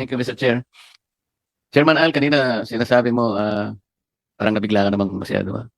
Thank you, Mr. Chair. Chairman Al, kanina sinasabi mo, ah, parang nabigla ka namang masyado.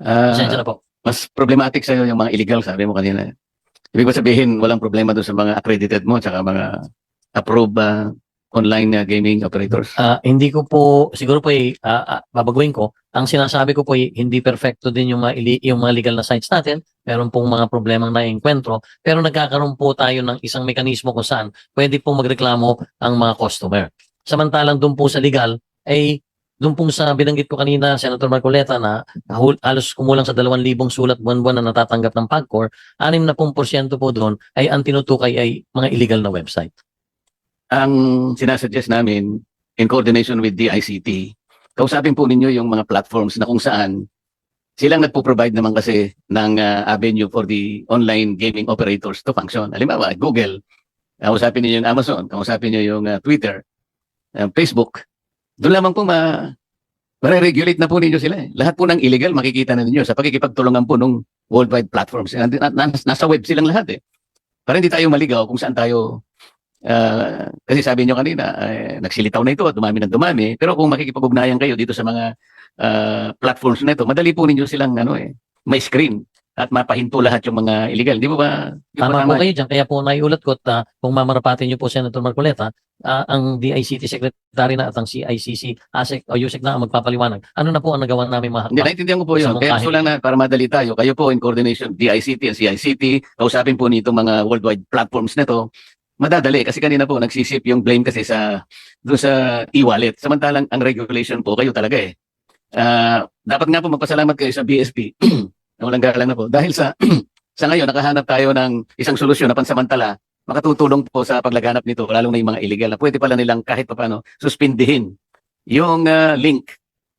Ah, Pasensya na po. mas problematic sa'yo yung mga illegal, sabi mo kanina. Ibig ba sabihin, walang problema doon sa mga accredited mo, tsaka mga approved ah, online na gaming operators? Ah, hindi ko po, siguro po ay ah, ah, babaguhin ko. Ang sinasabi ko po ay hindi perfecto din yung mga, yung mga legal na sites natin. Meron pong mga problemang naiengkwentro. Pero nagkakaroon po tayo ng isang mekanismo kung saan pwede pong magreklamo ang mga customer. Samantalang doon po sa legal, ay doon pong sa binanggit ko kanina, Senator Marcoleta, na halos kumulang sa 2,000 sulat buwan-buwan na natatanggap ng PAGCOR, 6 na pong porsyento po doon ay ang tinutukay ay mga illegal na website. Ang sinasuggest namin, in coordination with DICT, kausapin po ninyo yung mga platforms na kung saan silang nagpo-provide naman kasi ng ah, avenue for the online gaming operators to function. Halimbawa, Google, kausapin niyo yung Amazon, kausapin niyo yung ah, Twitter, ah, Facebook. Doon lamang po ma regulate na po ninyo sila. eh. Lahat po ng illegal makikita na ninyo sa pagkikipagtulungan po ng worldwide platforms. Nasa web silang lahat eh. Para hindi tayo maligaw kung saan tayo Ah, kasi sabi nyo kanina, eh, nagsilitaw na ito at dumami ng dumami. Pero kung makikipag-ugnayan kayo dito sa mga ah, platforms na ito, madali po ninyo silang ano eh, may screen at mapahinto lahat yung mga illegal. Di ba ba? Tama po kayo dyan. Kaya po naiulat ko at ah, kung mamarapatin niyo po Senator Marcoleta, ah, ang DICT Secretary na at ang CICC, ASEC o USEC na ang magpapaliwanag. Ano na po ang nagawa namin mga Hindi, hakbang? naintindihan ko po yun. Kaya gusto lang na para madali tayo. Kayo po in coordination, DICT and CICT, kausapin po nito mga worldwide platforms na to. Madadali kasi kanina po nagsisip yung blame kasi sa doon sa e-wallet. Samantalang ang regulation po kayo talaga eh. Ah, dapat nga po magpasalamat kayo sa BSP. na walang galang na po. Dahil sa sa ngayon nakahanap tayo ng isang solusyon na pansamantala makatutulong po sa paglaganap nito lalong na yung mga illegal na pwede pala nilang kahit paano suspindihin yung ah, link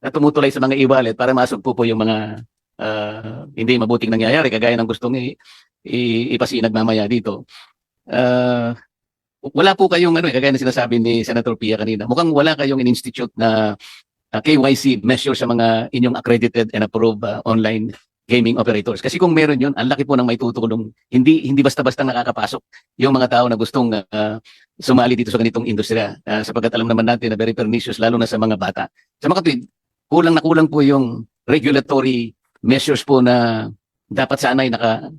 na tumutulay sa mga e-wallet para masugpo po yung mga ah, hindi mabuting nangyayari kagaya ng gustong i- i- ipasinag mamaya dito. Ah, wala po kayong ano eh, kagaya ng sinasabi ni Senator Pia kanina. Mukhang wala kayong in-institute na ah, KYC measure sa mga inyong accredited and approved ah, online gaming operators. Kasi kung meron yun, ang laki po ng may tutulong. Hindi hindi basta-basta nakakapasok yung mga tao na gustong ah, sumali dito sa ganitong industriya. Ah, sapagkat alam naman natin na very pernicious lalo na sa mga bata. Sa mga kapatid, kulang na kulang po yung regulatory measures po na dapat sana ay naka,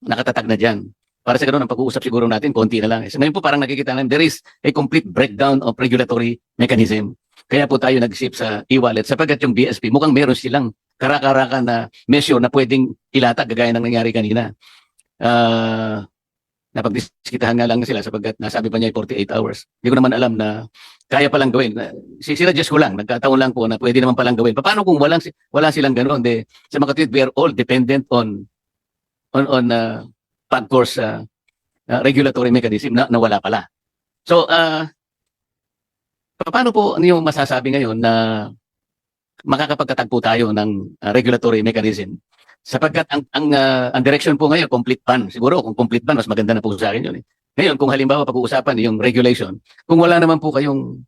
nakatatag na dyan. Para sa ganun, ang pag-uusap siguro natin, konti na lang. So ngayon po parang nakikita namin, there is a complete breakdown of regulatory mechanism. Kaya po tayo nag-ship sa e-wallet sapagkat yung BSP, mukhang meron silang karakarakan na measure na pwedeng ilatag gaya ng nangyari kanina. Ah, napagdiskitahan nga lang sila sapagkat nasabi pa niya ay 48 hours. Hindi ko naman alam na kaya palang gawin. Na- Si sinadjust ko lang, nagkataon lang po na pwede naman palang gawin. Paano kung walang wala silang ganoon? De, sa mga kapatid, we are all dependent on on on uh, pag-course uh, uh, regulatory mechanism na, na wala pala. So, uh, paano po yung masasabi ngayon na makakapagtatagpo tayo ng uh, regulatory mechanism? Sapagkat ang ang uh, ang direction po ngayon complete ban. Siguro kung complete ban mas maganda na po sa akin 'yun eh. Ngayon kung halimbawa pag-uusapan yung regulation, kung wala naman po kayong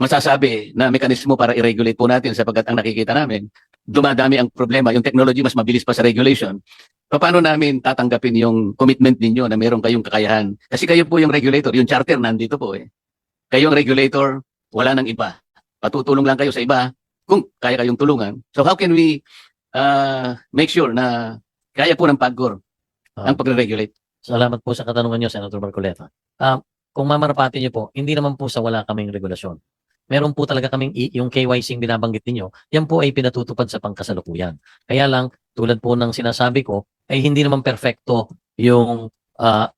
masasabi na mekanismo para i-regulate po natin sapagkat ang nakikita namin dumadami ang problema, yung technology mas mabilis pa sa regulation. Paano namin tatanggapin yung commitment ninyo na meron kayong kakayahan? Kasi kayo po yung regulator, yung charter nandito po eh. Kayong regulator, wala nang iba. Patutulong lang kayo sa iba kung kaya kayong tulungan. So how can we uh, make sure na kaya po ng PAGCOR ang pagre-regulate? Salamat po sa katanungan niyo, Senator Marcoleta. Ah, kung mamarapatin niyo po, hindi naman po sa wala kaming regulasyon. Meron po talaga kaming yung KYC yung binabanggit ninyo, yan po ay pinatutupad sa pangkasalukuyan. Kaya lang, tulad po ng sinasabi ko, ay hindi naman perfecto yung ah,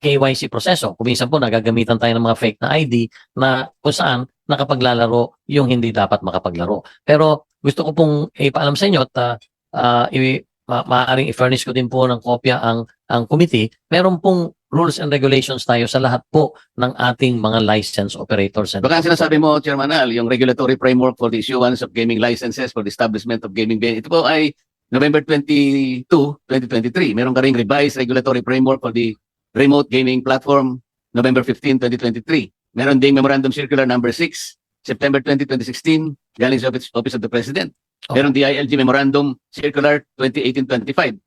KYC proseso. Kung minsan po nagagamitan tayo ng mga fake na ID na kung saan nakapaglalaro yung hindi dapat makapaglaro. Pero gusto ko pong ipaalam sa inyo at ah, ah, i- ma- maaaring i-furnish ko din po ng kopya ang ang committee, meron pong rules and regulations tayo sa lahat po ng ating mga license operators. And Baka sinasabi mo, Chairman Al, yung regulatory framework for the issuance of gaming licenses for the establishment of gaming venue. Ito po ay November 22, 2023. Meron ka ring revised regulatory framework for the remote gaming platform November 15, 2023. Meron ding Memorandum Circular Number 6, September 20, 2016, galing sa Office, Office of the President. Okay. Meron DILG Memorandum Circular 2018-25,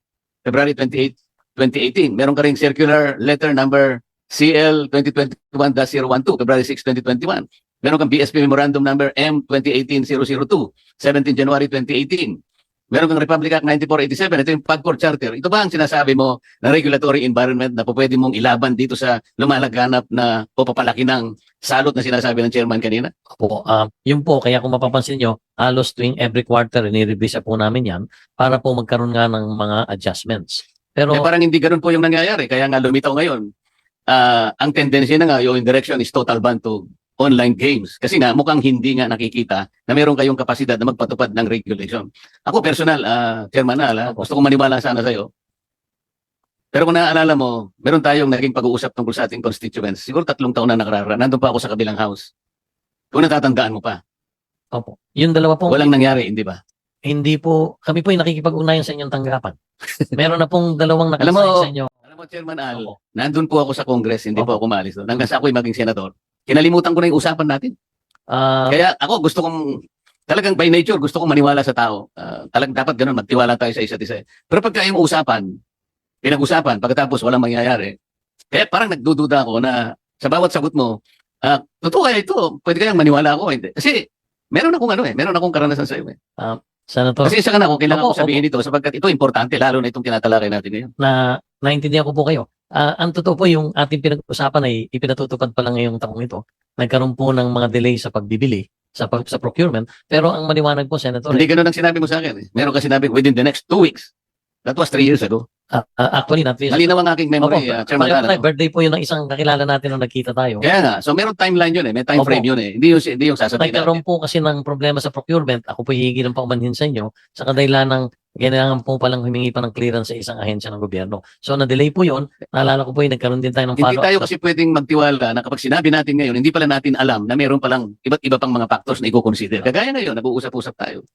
February 28, 2018. Meron ka ring Circular Letter Number CL 2021-012, February 6, 2021. Meron kang BSP Memorandum Number M 2018-002, 17 January 2018. Meron kang Republic Act 9487, ito yung PAGCOR Charter. Ito ba ang sinasabi mo na regulatory environment na po pwede mong ilaban dito sa lumalaganap na o papalaki ng salot na sinasabi ng chairman kanina? Po, ah, yun po, kaya kung mapapansin nyo, halos tuwing every quarter, nire-revise po namin yan para po magkaroon nga ng mga adjustments. Pero, Eh, parang hindi ganun po yung nangyayari. Kaya nga lumitaw ngayon. Ah, ang tendency na nga, yung direction is total ban to online games. Kasi nga, mukhang hindi nga nakikita na meron kayong kapasidad na magpatupad ng regulation. Ako personal, ah, Chairman Al, ah, gusto kong maniwala sana sa'yo. Pero kung naaalala mo, meron tayong naging pag-uusap tungkol sa ating constituents. Siguro tatlong taon na nakararaan. Nandun pa ako sa kabilang house. Kung natatandaan mo pa, opo, yung dalawa po, walang nangyari, hindi ba? hindi po, kami po yung nakikipag-ugnayan sa inyong tanggapan. Meron na pong dalawang nakasign sa inyo. Alam mo, Chairman Al, Opo. nandun po ako sa Congress, hindi po Opo. ako umalis doon. Hanggang sa ako'y maging senador. Kinalimutan ko na yung usapan natin. Ah, Kaya ako gusto kong talagang by nature gusto kong maniwala sa tao. Ah, talagang dapat ganun magtiwala tayo sa isa't isa. Pero pagka yung usapan, pinag-usapan pagkatapos walang mangyayari. Kaya parang nagdududa ako na sa bawat sagot mo, ah, totoo kaya ito? Pwede kayang maniwala ako? Hindi. Kasi meron akong ano eh, meron akong karanasan sa iyo eh. Senator, Kasi isa ka na ako, kailangan Opo, ko sabihin ito sapagkat ito importante lalo na itong tinatalakay natin ngayon. na naintindihan ko po kayo. Ah, ang totoo po yung ating pinag-usapan ay ipinatutupad pa lang ngayong taong ito. Nagkaroon po ng mga delay sa pagbibili, sa pag, sa procurement. Pero ang maliwanag po, Senator, Hindi ganun ang sinabi mo sa akin eh. Meron ka sinabi within the next two weeks. That was three years ago. ah, ah, actually, not this. Malinaw ang aking Opo, memory, uh, Chairman tayo. ano? birthday po yun ng isang kakilala natin nung nagkita tayo. Kaya nga, so meron timeline yun eh, may time Opo. frame yun eh. Hindi yung, hindi yung sasabihin natin. Nagkaroon po kasi ng problema sa procurement. Ako po hihingi ng paumanhin sa inyo sa kadahilan ng kailangan po palang humingi pa ng clearance sa isang ahensya ng gobyerno. So, na-delay po yun. Naalala ko po yung nagkaroon din tayo ng Hindi follow-up. tayo kasi pwedeng magtiwala na kapag sinabi natin ngayon, hindi pala natin alam na meron palang iba't iba pang mga factors na i-consider. Kagaya ngayon, nag-uusap-usap tayo.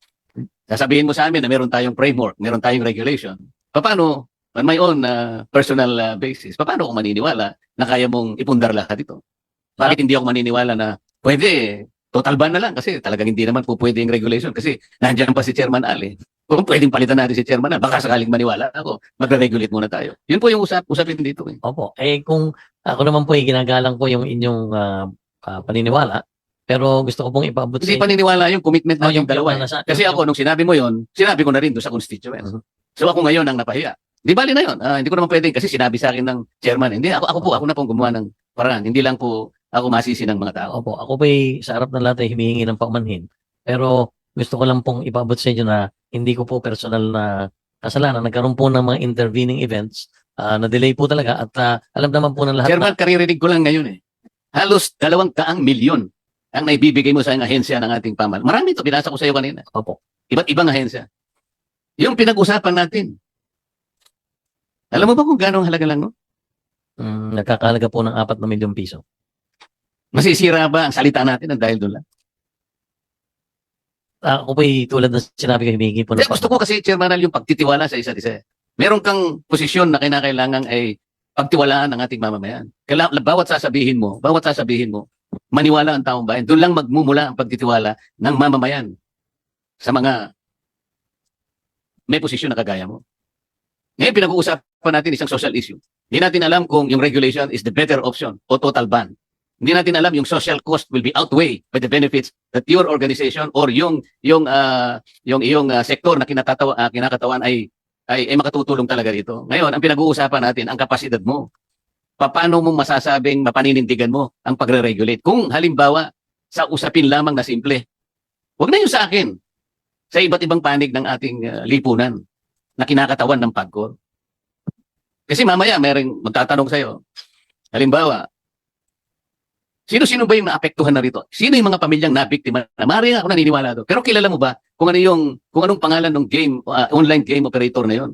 Sasabihin mo sa amin na meron tayong framework, meron tayong regulation. Paano, on my own uh, personal uh, basis, paano ako maniniwala na kaya mong ipundar lahat ito? Bakit hindi ako maniniwala na pwede, total ban na lang kasi talagang hindi naman po pwede yung regulation kasi nandiyan pa si Chairman Ali. Kung pwedeng palitan natin si Chairman Ali, baka sakaling maniwala ako, magre-regulate muna tayo. Yun po yung usap, usapin dito. Eh. Opo. Eh, kung ako naman po ay ginagalang ko yung inyong ah, ah, paniniwala, pero gusto ko pong ipaabot sa Hindi paniniwala yung commitment Oh, natin dalawa. eh. nasa- Kasi ako, nung sinabi mo yon, sinabi ko na rin doon sa constituents. Mhm. So ako ngayon ang napahiya. Di bali na yun. Ah, hindi ko naman pwedeng kasi sinabi sa akin ng chairman. Hindi, ako, ako po, ako na pong gumawa ng paraan. Hindi lang po ako masisi ng mga tao. Opo, ako po ay sa harap ng lahat ay humihingi ng paumanhin. Pero gusto ko lang pong ipaabot sa inyo na hindi ko po personal na kasalanan. Nagkaroon po ng mga intervening events ah, na delay po talaga at ah, alam naman po ng lahat Chairman, karirinig ko lang ngayon eh. Halos dalawang daang milyon ang naibibigay mo sa ahensya ng ating pamal. Marami ito, binasa ko sa iyo kanina. na, opo, Iba't ibang ahensya. Yung pinag-usapan natin. Alam mo ba kung gano'ng halaga lang, no? mm, nagkakalaga po ng 4 na milyong piso. Masisira ba ang salita natin ang dahil doon lang? Ah, ako po ay tulad ng sinabi ko, humihingi po ng Hindi, gusto ko kasi, Chairman, Al, yung pagtitiwala sa isa't isa. Meron kang posisyon na kinakailangan ay pagtiwalaan ng ating mamamayan. Kaila, bawat sasabihin mo, bawat sasabihin mo, maniwala ang taong bayan. Doon lang magmumula ang pagtitiwala ng mamamayan sa mga may posisyon na kagaya mo. Ngayon, pinag-uusapan natin isang social issue. Hindi natin alam kung yung regulation is the better option o total ban. Hindi natin alam yung social cost will be outweigh by the benefits that your organization or yung yung ah, yung iyong ah, sektor na kinatatawa, ah, kinakatawan ay, ay ay makatutulong talaga dito. Ngayon, ang pinag-uusapan natin ang kapasidad mo. Paano mo masasabing mapaninindigan mo ang pagre-regulate? Kung halimbawa sa usapin lamang na simple. Huwag na yung sa akin. Sa iba't ibang panig ng ating ah, lipunan na kinakatawan ng pagkor. Kasi mamaya mayroong magtatanong sa'yo. Halimbawa, Sino-sino ba yung naapektuhan na rito? Sino yung mga pamilyang nabiktima? Na Mari nga ako naniniwala doon. Pero kilala mo ba kung ano yung kung anong pangalan ng game uh, online game operator na yon?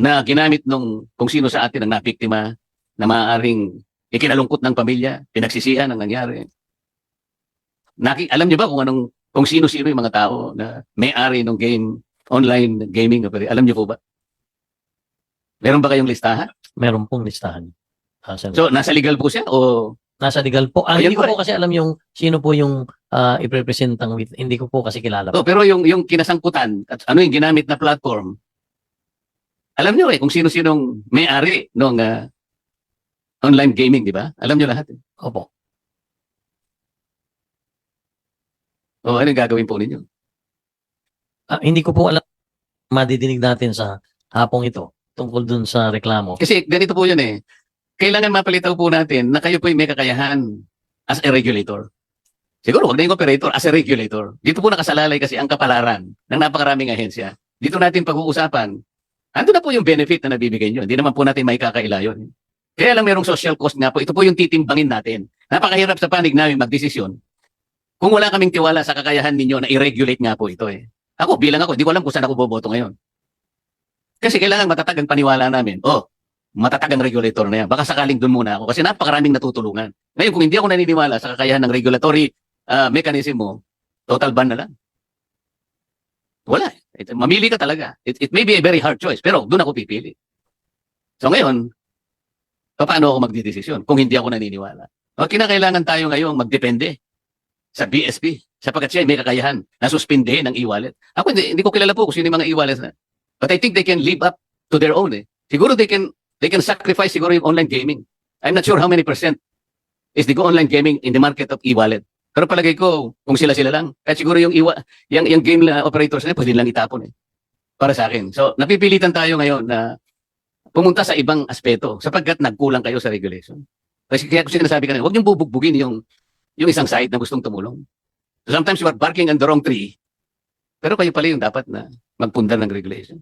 Na ginamit nung kung sino sa atin ang nabiktima na maaaring ikinalungkot ng pamilya, pinagsisihan ang nangyari. Naki, alam niyo ba kung anong kung sino-sino yung mga tao na may-ari ng game online gaming operator? Alam niyo po ba? Meron ba kayong listahan? Meron pong listahan. Ah. So, nasa legal po siya o Nasa legal po. Ah, hindi ko po po kasi alam yung sino po yung ah, iprepresentang with. Hindi ko po kasi kilala. Oh, pero yung yung kinasangkutan at ano yung ginamit na platform, alam niyo eh kung sino-sinong may-ari nung ah, online gaming, di ba? Alam nyo lahat. eh. Opo. O ano yung gagawin po ninyo? Ah, hindi ko po alam madidinig natin sa hapong ito tungkol dun sa reklamo. Kasi ganito po yun eh. Kailangan mapalitaw po natin na kayo po may kakayahan as a regulator. Siguro, wag na yung operator, as a regulator. Dito po nakasalalay kasi ang kapalaran ng napakaraming ahensya. Dito natin pag-uusapan, ando na po yung benefit na nabibigay nyo. Hindi naman po natin may kakaila yun. Kaya lang merong social cost nga po. Ito po yung titimbangin natin. Napakahirap sa panig namin magdesisyon kung wala kaming tiwala sa kakayahan ninyo na i-regulate nga po ito eh. Ako, bilang ako, di ko alam kung saan ako boboto ngayon. Kasi kailangan matatag ang paniwala namin. Oh, matatag ang regulator na yan. Baka sakaling dun muna ako kasi napakaraming natutulungan. Ngayon, kung hindi ako naniniwala sa kakayahan ng regulatory ah, mechanism mo, total ban na lang. Wala. It- mamili ka talaga. It, it may be a very hard choice, pero doon ako pipili. So ngayon, paano ako magdidesisyon kung hindi ako naniniwala? O kinakailangan tayo ngayon magdepende sa BSP sapagkat siya ay may kakayahan na suspindehin ang e-wallet. Ako hindi, hindi ko kilala po kung sino yung mga e-wallet na. But I think they can live up to their own eh. Siguro they can they can sacrifice siguro yung online gaming. I'm not sure how many percent is the go online gaming in the market of e-wallet. Pero palagay ko, kung sila-sila lang, kahit siguro yung, iwa, yung, yung game operators na, pwede lang itapon eh. Para sa akin. So, napipilitan tayo ngayon na pumunta sa ibang aspeto sapagkat nagkulang kayo sa regulation. Kasi kaya ko sinasabi kanina, huwag niyong bubugbugin yung, yung isang side na gustong tumulong. So sometimes you are barking on the wrong tree, pero kayo pala yung dapat na magpunda ng regulation.